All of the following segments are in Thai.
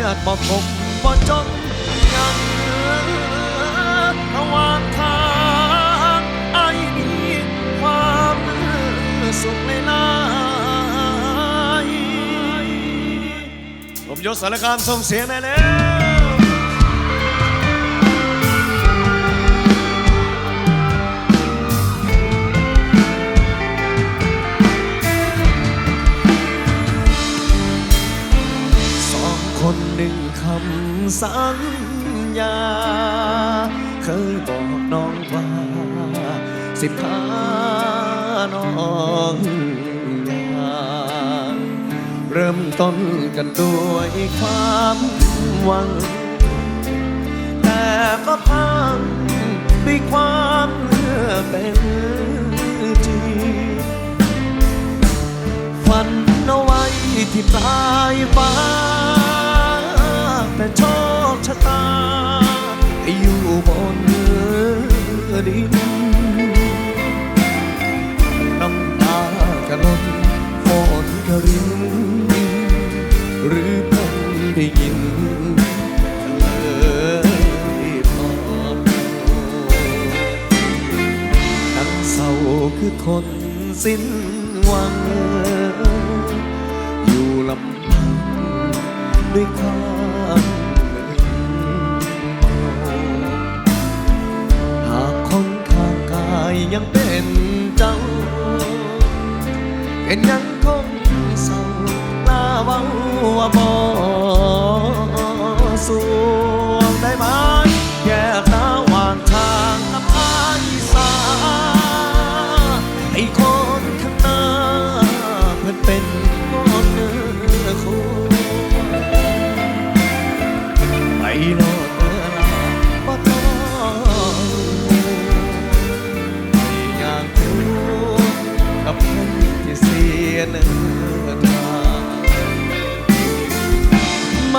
ยดบ่คมบ่จนยังระหว่างทางไอ้ายมีความสุขเลยลายผมยศสารกามส่งเสียงได้แล้ว สัญญา เคยบอกน้องว่า สิพาน้องยาเริ่มต้นกันด้วยความหวัง แต่ก็พังด้วยความเป็นจริงฝันเอาไว้ที่ปลายฟ้า ชะตา อยู่บนดินน้ำตากระลนฝนกระริน หรือเพิ่งได้ยินเลยพอทั้งเศร้าคือคนสิ้นหวัง อยู่ลำพังด้วยความ ยังเป็นเจ้า เป็นยังคงเศร้ากล้าเว้าว่าบ่ส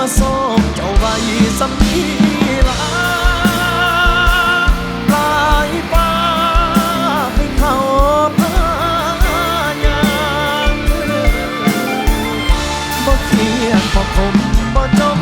มาส่งเจ้าไว้สำนีลาปลายฟ้าให้เขาพายางบ่เครียดบ่คมบ่จม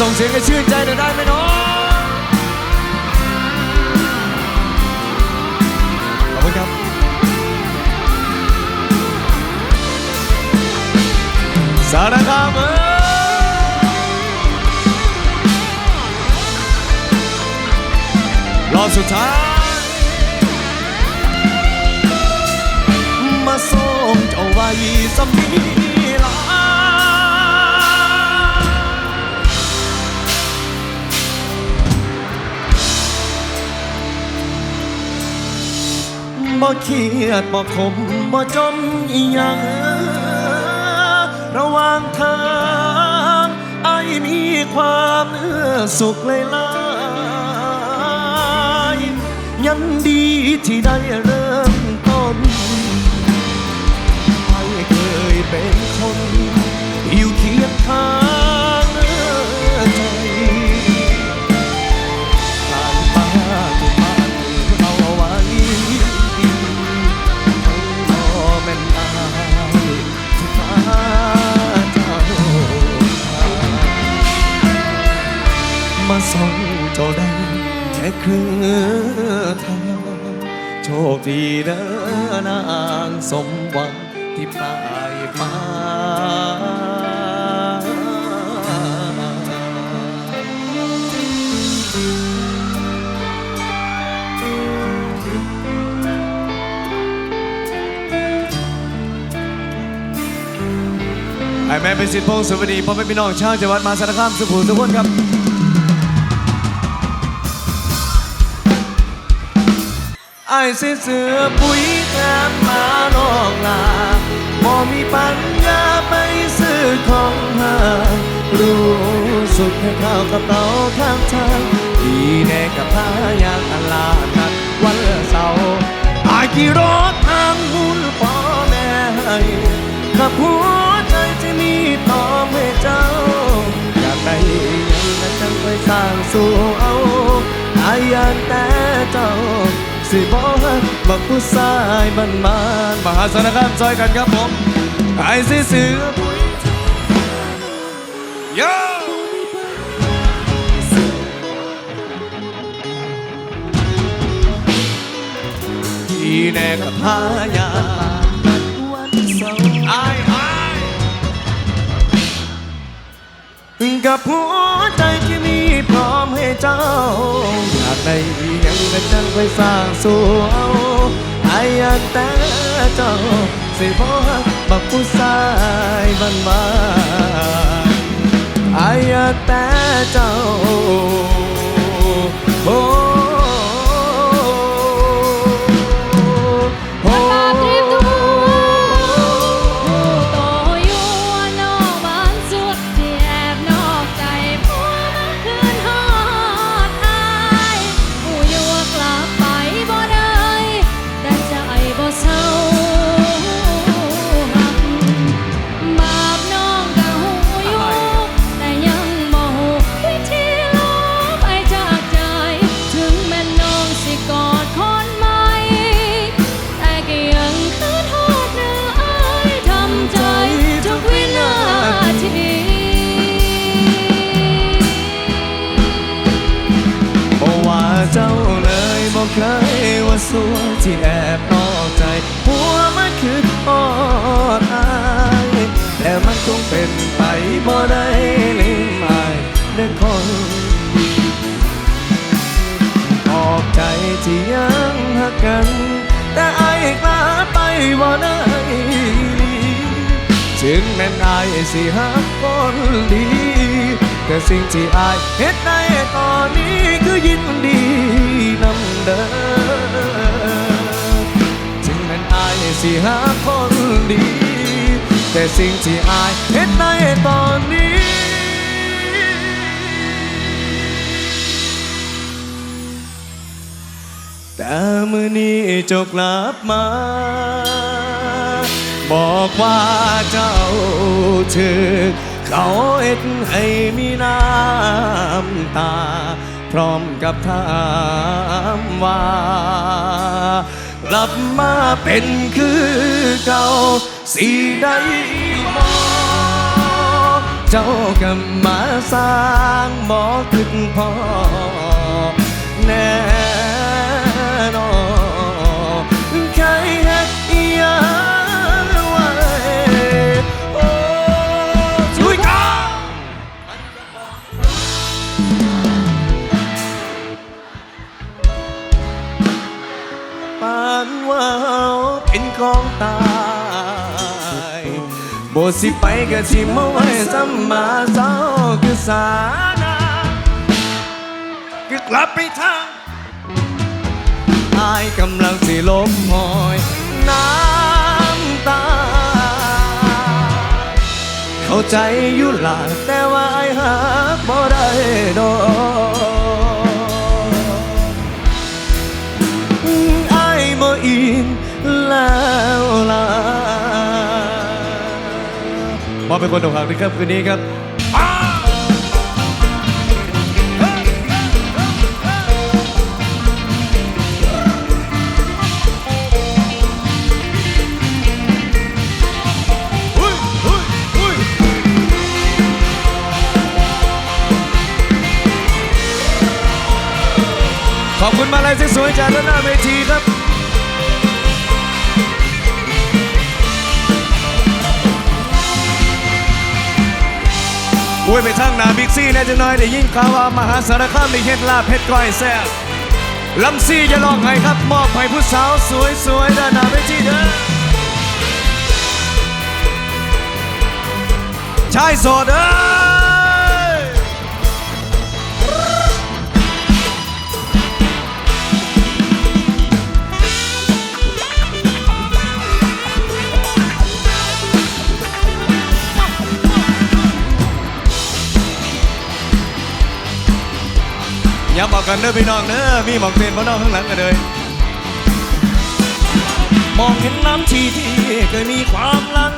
ส่งเสียงให้ชื่นใจหน่อยได้ไหมน้องขอบคุณครับ สารคามเอ้ยรอบสุดท้าย มาส่งเจ้าไว้สมี บ่เครียดบ่ขมบ่จมอีหยังระหว่างทางไอ้มีความสุขเลยลายยังดีที่ได้เริ่มต้นไม่เคยเป็นคน อยู่เคียงข้าง แค่ครึ่งทางโชคดีเด้อนางสมหวังที่ปลายฟ้าไอแม่เป็นสิทธิ์พงศ์สวัสดีพ่อแม่พี่น้องชาวจังหวัดมหาสารคามสุขุมทุกคนครับ ไอ้เสียเสือปุ๋ยแทบมาลองลาบ่มีปัญญาไปซื้อของหารู้สุดให้ข้าวกระเป๋าข้างทางดีแน่กับพายางอันลานัดวันเสาร์อายกี่รถทางหุ่นพ่อแม่ให้ขับหัวใจที่มีต่อแม่เจ้า อยากได้ยังนั้นจังไปสร้างสู่เอาอายอยาแต่เจ้า สิบอฮักบักผู้ชายบ้านมานมหาสารคามซอยกันครับผมไอ้สิเสือปุ๋ยโยที่แน่กับพายาวันเสาร์ไอ้ไอ้กับหั เจ้า อยากได้ยังก็จังไปสร้างสู่เอาไออยากแต่เจ้า สิบอบักผู้ชายบ้านมาไออยากแต่เจ้าโอ้ บ่ได้ถึงแม่นอายสิหักคนดี แต่สิ่งที่อายเฮ็ดได้ตอนนี้คือยินดีนำเด้อถึงแม้นอายสิหาคนดี แต่สิ่งที่อายเฮ็ดได้ตอนนี้แต่มื่อนี้จกลับมา บอกว่าเจ้าถือเขาเอ็ดให้มีน้ำตา พร้อมกับถามว่ากลับมาเป็นคือเก่าสีได้บ่เจ้าก็มาสร้างบอกขึ้นพอแน่ เป็นของตายบ่สิไปก็สิมาไว้ซ้ำมาเศร้าคือสานาคือกลับไปทางอายกำลังสิลมหอยน้ำตา เข้าใจอยู่หล่ะแต่ว่าไอ้หาบ่ได้ดอก แล้วล่ะมอบเป็นคนอกหักในครับคืนนี้ครับขอบคุณมาลายสวยๆจากด้านหน้าเวทีครับ อุ้ยไปทั้งหนาบิ๊กซี่แน่จะน้อยได้ยินข่าวว่ามหาสารคามมีเฮ็ดลาบเฮ็ดก้อยแซ่บลำซี่จะลองให้ครับมอบให้ผู้สาวสวยๆด้านหน้าเวทีเด้อชายโสดเด้อ ย่าบอกกันเด้อพี่น้องเด้อมีหมอกเต้นบ่น้องข้างหลังกันเลยมองเห็นน้ำชีที่เคยมีความลัง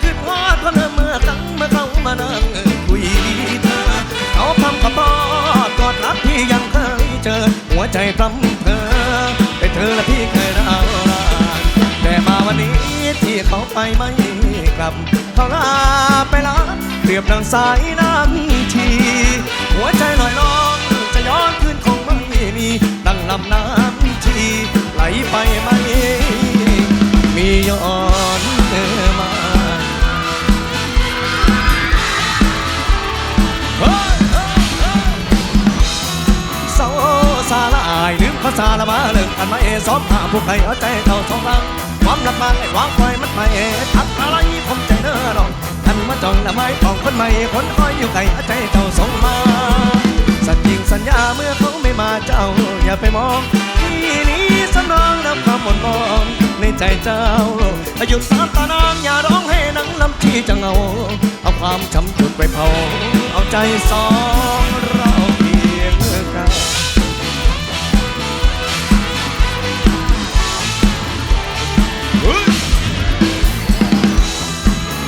คือพอดเพราะเธอเมื่อครั้งเมื่อเขามานั่งคุยเธอเขาทำกับพ่อกอดรักพี่ยังเคยเจอ หัวใจพรำเพอไปเธอและพี่เคยร้ารานแต่มาวันนี้ที่เขาไปไม่กลับเขาลาไปละเปรียบดังสายน้ำชีหัวใจลอยลอย ม่มีดังลำน้ำชีไหลไปไม่มีย้อนมาเฮ้ยเฮ้ยเฮ้ยเศร้าสาละอายลืมภาษาละมาเลิกกันมาเอสอบหาผู้ใครเอาใจเข้าท้องรังความรักมาให้วางปล่อยมันไม่ทักอะไรผมใจเน้อรองทันมาจ้องละไม้ของคนใหม่คนคอยอยู่ไกลเอาใจเจ้าส่งมา สัญญิงสัญญาเมื่อเขาไม่มาเจ้า อย่าไปมองที่นี้สำรองนำความหมดมองในใจเจ้าหยุดสาตานางอย่าร้องให้นังลำที่จะเงา เอาความช้ำจุดไปเผา เอาใจสองเราเพียงกัน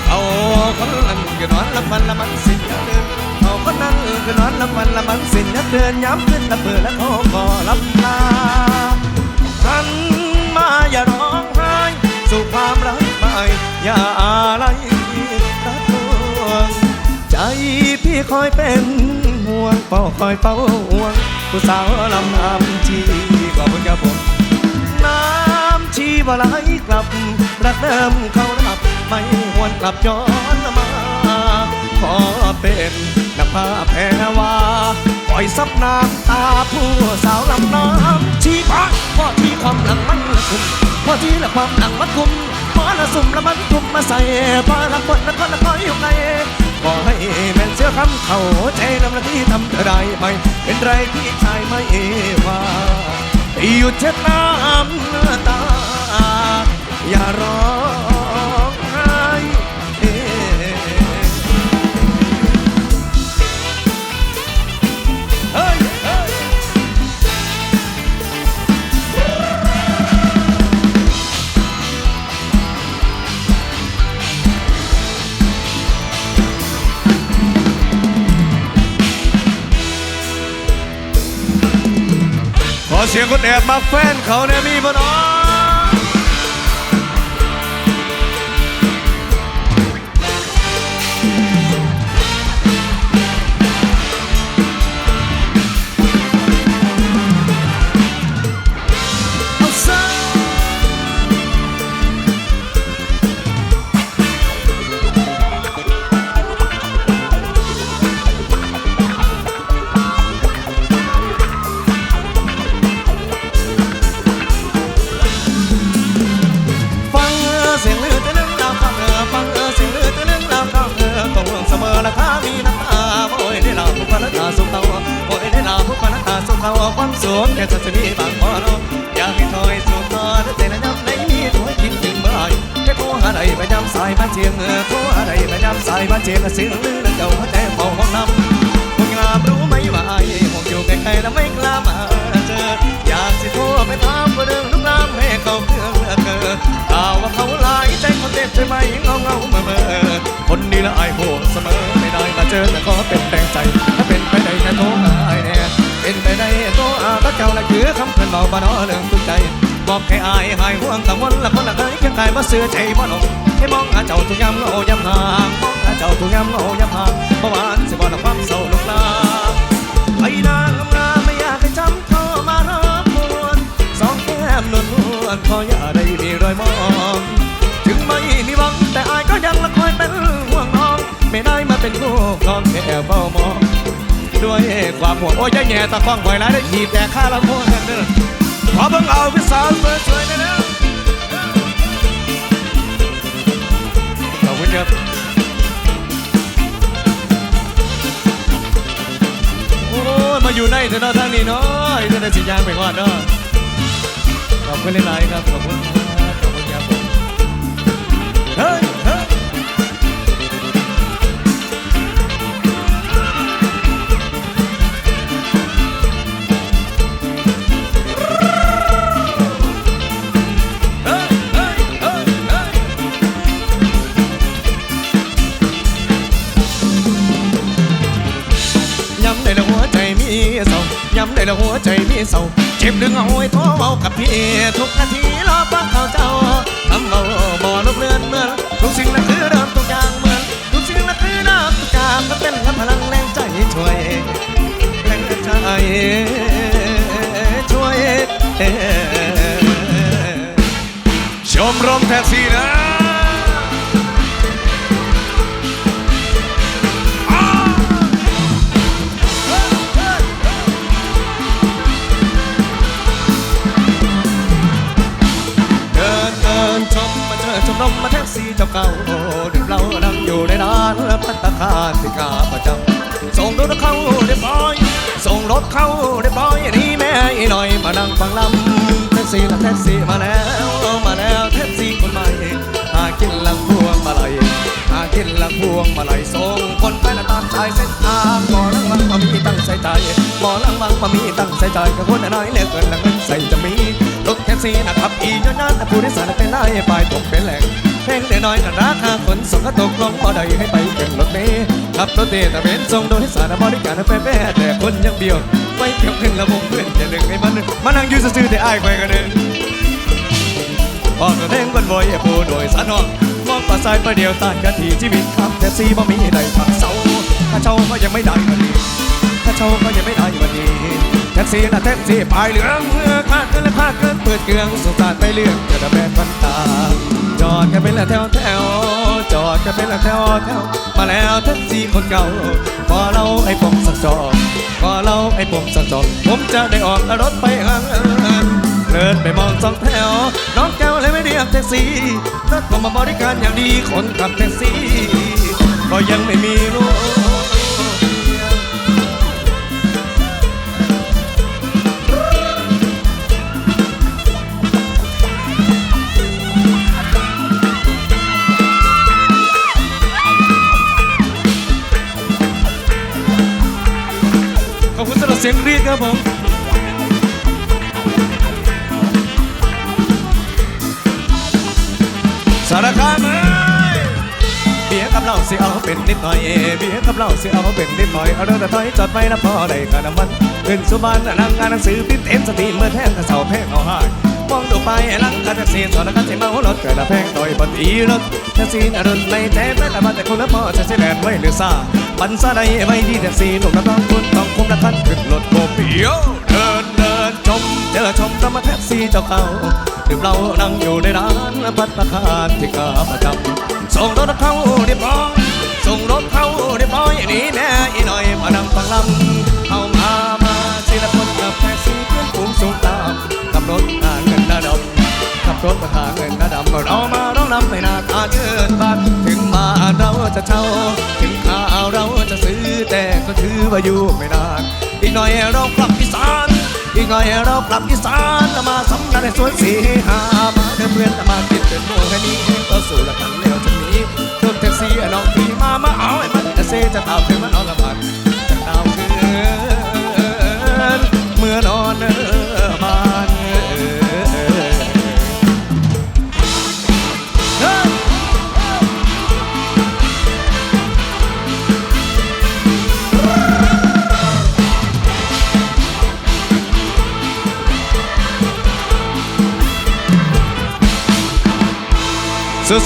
เอาคนนั้นก็นอนละมันละมันสิยักเดิน คนนั้นก็นอนละมันละมันสิ้นยักเดินย้ำขึ้นละเปิดและเขาก็รับลาหันมาอย่าร้องไห้สู่ความรักไปอย่าอะไรรักทวงใจพี่คอยเป็นห่วงเฝ้าคอยเฝ้าห่วงผู้สาวลำน้ำชีขอบคุณครับผมน้ำชีวไหลกลับรักเดิมเขารับไม่หวนกลับย้อนมาขอเป็น นักพาแพรวาปล่อยซับน้ำตาผู้สาวลำน้ำชีพะพอที่ความหลังมันละคุมพอที่ละความหลังมันคุมพอละสุ่มละมันทุ่มมาใส่พอละคนละคนละคอยอยู่ไงขอให้แม่นเสื้อคำเขาใจลำละที่ทำเธอได้ไหมเป็นไรพี่ชายไม่ว่าหยุดเช็ดน้ำตาอย่าร้อง เสียงคนแอบมาแฟนเขาเนี่ยมีบ่เน้อง นตาสุขาความสูงแค่จะมีบางพอนอยากให้ถอยสู่ตาแต่ละน้ำในนี้ถอยคิดถึงเมื่อไหร่แค่โทรหาใดไปย้ำสายบ้านเชียงเออโทรหาใดไปย้ำสายบ้านเชียงเสียงลือนั่นเจ้าแต่เฝ้าห้องน้ำคนงามรู้ไหมว่าไอ้หกอยู่ไกลๆแล้วไม่กล้ามาเจออยากสิโทรไปถามเรื่องลูกน้ำให้เขาเครื่อเลือเกินข่าวว่าเขาหลายใจคนเด็ดใช่ไหมเงาเงาเมื่อคนนี้ละไอ้โหเสมื่ได้มาเจอคนนี้ละไอถ้าเป็นไปได้แค่โทรหาไอ้แน่ เป็นไปได้โทรหาพระเจ้าละคือคำเพิ่นเบาบ่นอเรื่องทุกใจบอกให้อายหายห่วงกังวลละคนละเคยเพียงกายมาเสือใจบ่หลงให้มองหาเจ้าทุกยามเหงายามห่างมองหาเจ้าทุกยามเหงายามห่างเมื่อวานสิบ่ละความเศร้าลุกลาไอ้นางงาไม่อยากให้จำเข้ามารบกวนสองแก้มนวลนวลขออย่าได้มีรอยมองถึงไม่มีหวังแต่อายก็ยังละคอยเป็นห่วงน้อง ไม่ได้มาเป็นคู่ครองแค่เฝ้ามอง ด้วยความห่วงโอ้ยแง่ตะคองไว้แล้วได้ขีดแต่ข้าละโมกันเด้อขอเบิ่งเอาพี่สาวสวยๆนะเด้อขอบคุณครับโอ้ยมาอยู่ในเถอะเนาะทางนี้เนาะจะได้สิยางไปก่อนเนาะขอบคุณหลายๆครับขอบคุณครับขอบคุณครับผมเฮ้ยเฮ้ย ย้ำในละหัวใจมีเศร้าเจ็บดึงเอาไว้ท้อเมากับพี่ทุกนาทีรอฟังข่าเจ้าทำเอาบ่ลบเลือนเหมือนทุกสิ่งนั้นคือเดิมทุกอย่างเหมือนทุกสิ่งนั้นคือเดิมทุกอย่างมันเป็นพลังแรงใจช่วยแรงใจช่วยชมรมแท็กซี่นะ เจ้าเก่าดื่มเหล้านั่งอยู่ในร้านพัตตาคารที่ขาประจำส่งรถเข้าเรียบร้อยส่งรถเข้าเรียบร้อยนี่แม่อีหน่อยมานั่งฟังลำแท็กซี่ละแท็กซี่มาแล้วมาแล้วแท็กซี่คนใหม่หากินลังพวงมาลัยหากินลังพวงมาลัยส่งคนไปละตามชายเส้นทางหมอลังวังมามีตั้งใส่ใจหมอลังวังมามีตั้งใส่ใจกับคนน้อยเหลือเกินละเงินใส่จะมีรถแท็กซี่นะครับอีย้อนนั้นผู้โดยสารเป็นนายปตกเป็นแหล่ง แพลงแต่น้อยกันราคาขนส่งก็ตกลงพอได้ให้ไปขึ้นรถเมล์ขับรถเตะตะเวนส่งโดยสารบริการแฟร์แต่คนยังเบี้ยวไม่เกี่ยวขึ้นระบบเพื่อนอย่าดึงให้มันมานั่งยู่ซื่อแต่อายไปกันเด้อพอตัวเด้งวันบ่อยผู้โดยสารน้องมองป่าสายประเดียวตานกันทีชีวิตครับแต่ซีบ่มีได้ผักเสาถ้าเช่าก็ยังไม่ได้วันนี้ถ้าเช่าก็ยังไม่ได้วันนี้แท็กซี่นะแท็กซี่ปลายเหลืองเมื่อคาดเกินและคาดเกินเปิดเกลืองสงสารไปเรื่องจะดะแบนพันตา จอดกันเป็นละแถวแถวจอดกันเป็นละแถวแถวมาแล้วทั้งสี่คนเก่าขอเราไอ้ผมสักจอดขอเราไอ้ผมสักจอดผมจะได้ออกรถไปหางเอินเดินไปมองสองแถว น้องแก้วเลยไม่เรียกแท็กซี่รถผมมาบริการอย่างดีคนขับแท็กซี่ ก็ยังไม่มีรู้ เสียงกรี๊ดครับผมสารคามเอ้ยเบียร์กับเหล้าสิเอาเป็นนิดหน่อยเอเบียร์กับเหล้าสิเอาเป็นนิดหน่อยเอาเรื่องแต่ถอยจอดไปนะพอได้ค่าน้ำมันขึ้นสุบานนั่งงานหนังสือพิมพ์เต็มสตีมเมื่อแทงกระเสาแพงเอาหายมองดูไปหลังการแท็กซี่สอนกันสิเมารถเกิดละแพงต่อยบนอีรถแท็กซี่อรุณไม่แท้แต่ละบ้านแต่คนละพอจะใช้แลนไว้หรือซ่า ปันซาใดไว้ที่แท็กซี่ลูกน้ำต้องคุณต้องคุมละคันขึ้นรถโบเปียวเดินเดินชมเจอชมรถมแท็กซี่เจ้าเก่าดื่มเหล้านั่งอยู่ในร้านพัตตาคารที่กาประจำส่งรถเข้าเรียบร้อยส่งรถเข้าเรียบร้อยนี่แน่อีหน่อยมานั่งฟังลำเอามามาสิละคนกับแท็กซี่เพื่อนฝูงสูงตามขับรถหาเงินหน้าดำขับรถมาหาเงินหน้าดำเรามาร้องนำไม่นาตาเชิญบานถึง เราจะเช่าถึงข้าวเราจะซื้อแต่ก็ถือว่าอยู่ไม่นานอีกหน่อยเรากลับอีสานอีกหน่อยเรากลับอีสานมาสำนักในสวนสีหามาเดินเพื่อนมาติดเป็นโมแค่นี้ก็สู่ละกันแล้วจะมีรถแท็กซี่น้องพี่มามาเอาไอ้มันจะเซจะตามคืนมันเอาละ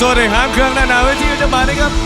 สดๆในหางเครื่องหน้าหนาเวทีจะมานะครับ